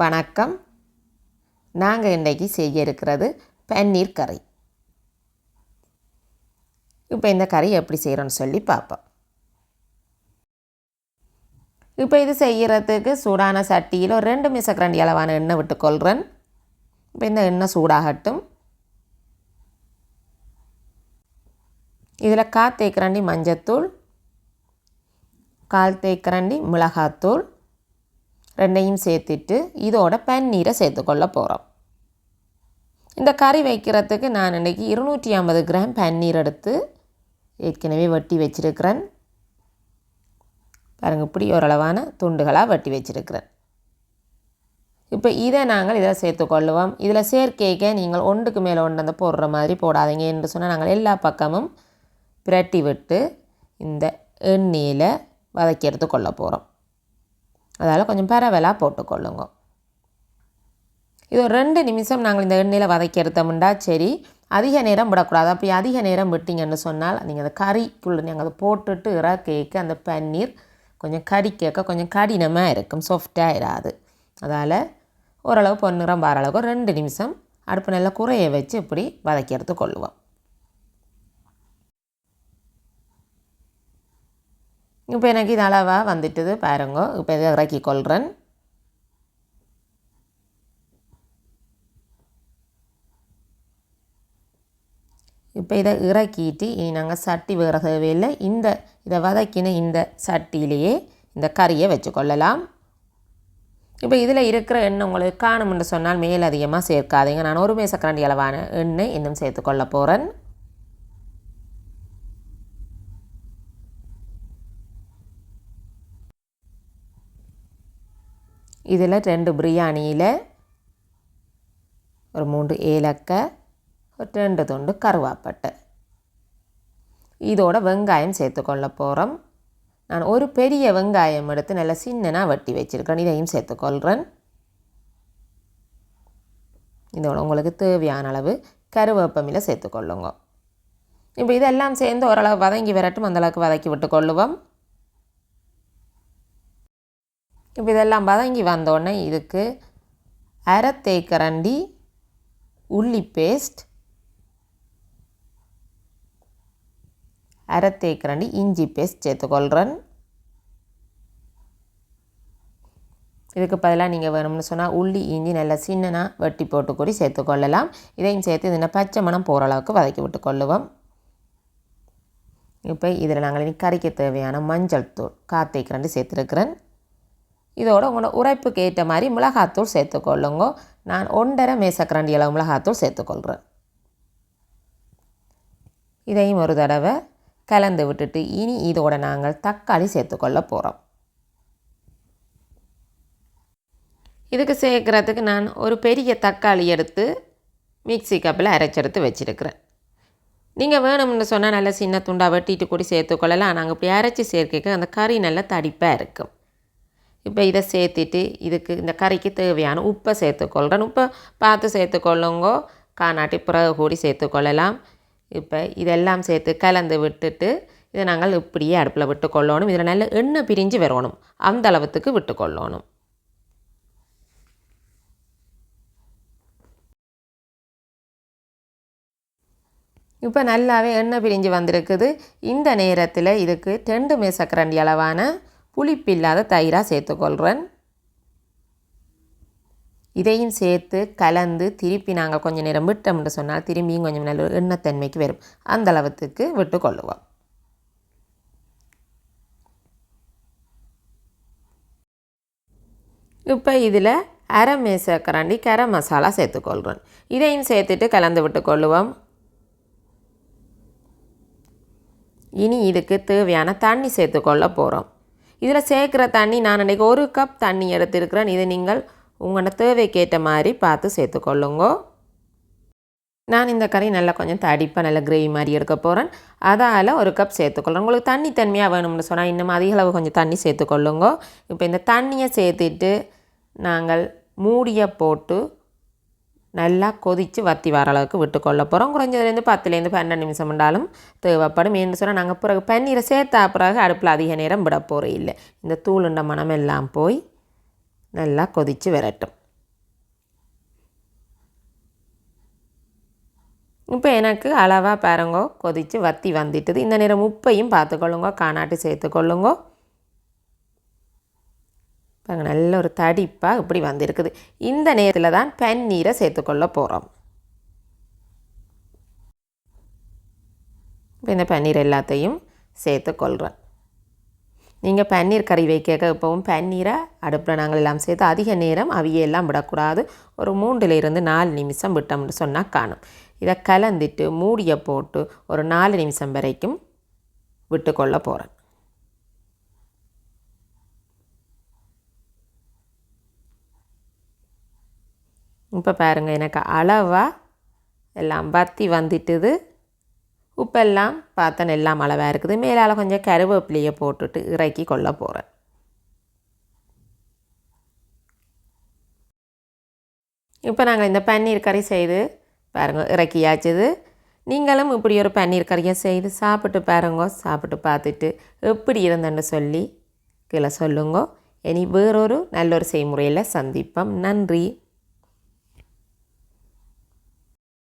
வணக்கம். நாங்கள் இன்றைக்கி செய்ய இருக்கிறது பன்னீர் கறி. இப்போ இந்த கறி எப்படி செய்கிறோன்னு சொல்லி பார்ப்போம் இப்போ இது செய்கிறதுக்கு சூடான சட்டியில் ஒரு ரெண்டு மிசக்கரண்டி அளவான எண்ணெய் விட்டுக்கொள்கிறேன் இப்போ இந்த எண்ணெய் சூடாகட்டும். இதில் கால் தேக்கரண்டி மஞ்சத்தூள் கால் தேக்கரண்டி மிளகாத்தூள் ரெண்டையும் சேர்த்துட்டு இதோட பன்னீரை சேர்த்துக்கொள்ள போகிறோம் இந்த கறி வைக்கிறதுக்கு நான் இன்றைக்கி இருநூற்றி ஐம்பது கிராம் பன்னீர் எடுத்து ஏற்கனவே வெட்டி வச்சுருக்கிறேன். பாருங்கள் இப்படி ஓரளவான துண்டுகளாக வெட்டி வச்சிருக்கிறேன். இப்போ இதை நாங்கள் இதை சேர்த்துக்கொள்ளுவோம். இதில் சேர்க்கைக்க நீங்கள் ஒன்றுக்கு மேலே ஒன்று அந்த போடுற மாதிரி போடாதீங்க என்று சொன்னால் நாங்கள் எல்லா பக்கமும் பிரட்டி விட்டு இந்த எண்ணெயில் வதக்கி எடுத்து கொள்ள போகிறோம் அதால் கொஞ்சம் பரவலாக போட்டுக்கொள்ளுங்க. இது ஒரு ரெண்டு நிமிஷம் நாங்கள் இந்த எண்ணெயில் வதக்கி எடுத்தோம்னா சரி. அதிக நேரம் விடக்கூடாது. அப்படி அதிக நேரம் விட்டிங்கன்னு சொன்னால் நீங்கள் அந்த கறிக்குள்ளே நீங்கள் அதை போட்டுட்டு இறக்கேக்க அந்த பன்னீர் கொஞ்சம் கறி கேட்க கொஞ்சம் கடினமாக இருக்கும் சாஃப்டாக இராது. அதால் ஓரளவு பொன்னிறம் வர அளவுக்கு ரெண்டு நிமிஷம் அடுப்பு நல்லா குறைய வச்சு இப்படி வதக்கி எடுத்து கொள்ளுவோம் இப்போ எனக்கு இது அளவாக வந்துட்டுது பாருங்க. இப்போ இதை இறக்கி கொள்கிறேன் இப்போ இதை இறக்கிட்டு இனி நாங்கள் சட்டி விறகவே இல்லை இந்த இதை வதக்கின இந்த சட்டியிலேயே இந்த கறியை வச்சுக்கொள்ளலாம். இப்போ இதில் இருக்கிற எண்ணெய் உங்களுக்கு காணும்னு சொன்னால் மேலதிகமாக சேர்க்காதீங்க. நான் ஒரு மேசக்கரண்டி அளவான எண்ணெய் இன்னும் சேர்த்துக்கொள்ள போகிறேன் இதில் ரெண்டு பிரியாணியில் ஒரு மூன்று ஏலக்காய் ஒரு ரெண்டு துண்டு கருவாப்பட்டை. இதோட வெங்காயம் சேர்த்துக்கொள்ள போகிறோம். நான் ஒரு பெரிய வெங்காயம் எடுத்து நல்லா சின்னனாக வெட்டி வச்சுருக்கேன் இதையும் சேர்த்துக்கொள்கிறேன் இதோட உங்களுக்கு தேவையான அளவு கருவேப்பமில சேர்த்துக்கொள்ளுங்க இப்போ இதெல்லாம் சேர்ந்து ஓரளவு வதங்கி வரட்டும். அந்தளவுக்கு வதக்கி விட்டு கொள்ளுவோம். இப்போ இதெல்லாம் வதங்கி வந்தோடனே இதுக்கு அரை தேக்கரண்டி உள்ளி பேஸ்ட் அரை தேக்கரண்டி இஞ்சி பேஸ்ட் சேர்த்துக்கொள்கிறேன் இதுக்கு பதிலாக நீங்கள் வேணும்னு சொன்னால் உள்ளி இஞ்சி நல்லா சின்னனாக வெட்டி போட்டு கூடி சேர்த்துக்கொள்ளலாம். இதையும் சேர்த்து இதில் பச்சை மணம் போகிற அளவுக்கு வதக்கி விட்டு கொள்ளுவோம். இப்போ இதில் நாங்கள் இனி கறிக்க தேவையான மஞ்சள் தூள் காத்தேக்கரண்டி சேர்த்துருக்கிறேன். இதோட உங்களோட உரைப்புக்கு ஏற்ற மாதிரி மிளகாத்தூள் சேர்த்துக்கொள்ளுங்க. நான் ஒன்றரை மேசக்கரண்டி அளவு மிளகாத்தூள் சேர்த்துக்கொள்கிறேன் இதையும் ஒரு தடவை கலந்து விட்டுட்டு இனி இதோட நாங்கள் தக்காளி சேர்த்துக்கொள்ள போகிறோம் இதுக்கு சேர்க்குறதுக்கு நான் ஒரு பெரிய தக்காளி எடுத்து மிக்சி கப்பில் அரைச்செடுத்து வச்சுருக்கிறேன். நீங்கள் வேணும்னு சொன்னால் நல்லா சின்ன துண்டாக வெட்டிட்டு கூடி சேர்த்துக்கொள்ளலாம். நாங்கள் இப்படி அரைச்சி சேர்க்க அந்த கறி நல்லா தடிப்பாக இருக்கும். இப்போ இதை சேர்த்துட்டு இதுக்கு இந்த கறிக்கு தேவையான உப்பை சேர்த்துக்கொள்கிறேன் உப்பை பார்த்து சேர்த்துக்கொள்ளுங்கோ. காணாட்டி பிறகு கூடி சேர்த்துக்கொள்ளலாம். இப்போ இதெல்லாம் சேர்த்து கலந்து விட்டுட்டு இதை நாங்கள் இப்படியே அடுப்பில் விட்டுக்கொள்ளணும். இதில் நல்ல எண்ணெய் பிரிஞ்சு வரணும். அந்த அளவுக்கு விட்டுக்கொள்ளணும். இப்போ நல்லாவே எண்ணெய் பிரிஞ்சு வந்திருக்குது. இந்த நேரத்தில் இதுக்கு ரெண்டு மேசக்கரண்டி அளவான புளிப்பில்லாத தயிராக சேர்த்துக்கொள்கிறேன் இதையும் சேர்த்து கலந்து திருப்பி நாங்கள் கொஞ்சம் நேரம் விட்டோம்னு சொன்னால் திரும்பியும் கொஞ்சம் நல்ல எண்ணத்தன்மைக்கு வரும். அந்த அளவுக்கு விட்டு கொள்ளுவோம். இப்போ இதில் அரை மேசக்கரண்டி கரை மசாலா சேர்த்துக்கொள்கிறோம் இதையும் சேர்த்துட்டு கலந்து விட்டு கொள்ளுவோம். இனி இதுக்கு தேவையான தண்ணி சேர்த்துக்கொள்ள போகிறோம் இதில் சேர்க்குற தண்ணி நான் அன்றைக்கி ஒரு கப் தண்ணி எடுத்துருக்கிறேன். இதை நீங்கள் உங்களோட தேவைக்கேற்ற மாதிரி பார்த்து சேர்த்துக்கொள்ளுங்கோ. நான் இந்த கறி நல்லா கொஞ்சம் தடிப்பாக நல்லா கிரேவி மாதிரி எடுக்க போகிறேன் அதால் ஒரு கப் சேர்த்துக்கொள்கிறேன் உங்களுக்கு தண்ணி தன்மையாக வேணும்னு சொன்னால் இன்னும் அதிக அளவு கொஞ்சம் தண்ணி சேர்த்துக்கொள்ளுங்க. இப்போ இந்த தண்ணியை சேர்த்துட்டு நாங்கள் மூடியை போட்டு நல்லா கொதித்து வத்தி வர அளவுக்கு விட்டுக்கொள்ள போகிறோம் குறைஞ்சதுலேருந்து பத்துலேருந்து பன்னெண்டு நிமிஷம் இருந்தாலும் தேவைப்படும். என்று சொன்னால் நாங்கள் பிறகு பன்னீரை சேர்த்தா பிறகு அடுப்பில் அதிக நேரம் விட போகிற இல்லை. இந்த தூளுண்ட மனம் எல்லாம் போய் நல்லா கொதித்து விரட்டும். இப்போ எனக்கு அளவாக பாருங்கோ கொதித்து வத்தி வந்துட்டுது. இந்த நேரம் உப்பையும் பார்த்துக்கொள்ளுங்கோ காணாட்டி சேர்த்துக்கொள்ளுங்கோ. பாருங்க நல்ல ஒரு தடிப்பாக இப்படி வந்திருக்குது. இந்த நேரத்தில் தான் பன்னீரை சேர்த்துக்கொள்ள போகிறோம் இப்போ இந்த பன்னீர் எல்லாத்தையும் சேர்த்துக்கொள்கிறேன் நீங்கள் பன்னீர் கறி வைக்க இப்போவும் பன்னீரை அடுப்பில் நாங்கள் எல்லாம் சேர்த்து அதிக நேரம் அவியெல்லாம் விடக்கூடாது. ஒரு மூன்றிலிருந்து நாலு நிமிஷம் விட்டோம்னு சொன்னால் காணும். இதை கலந்துட்டு மூடியை போட்டு ஒரு நாலு நிமிஷம் வரைக்கும் விட்டுக்கொள்ள போகிறேன் இப்போ பாருங்கள் எனக்கு அளவாக எல்லாம் பத்தி வந்துட்டுது. உப்பெல்லாம் பார்த்தேன் எல்லாம் அளவாக இருக்குது. மேலால் கொஞ்சம் கருவேப்பிலையை போட்டுட்டு இறக்கி கொள்ள போகிறேன் இப்போ நாங்கள் இந்த பன்னீர் கறி செய்து பாருங்க இறக்கியாச்சுது. நீங்களும் இப்படி ஒரு பன்னீர் கறியை செய்து சாப்பிட்டு பாருங்க சாப்பிட்டு பார்த்துட்டு எப்படி இருந்தேன்னு சொல்லி கீழே சொல்லுங்க. இனி வேறொரு நல்ல ஒரு செய்முறையில் சந்திப்போம். நன்றி.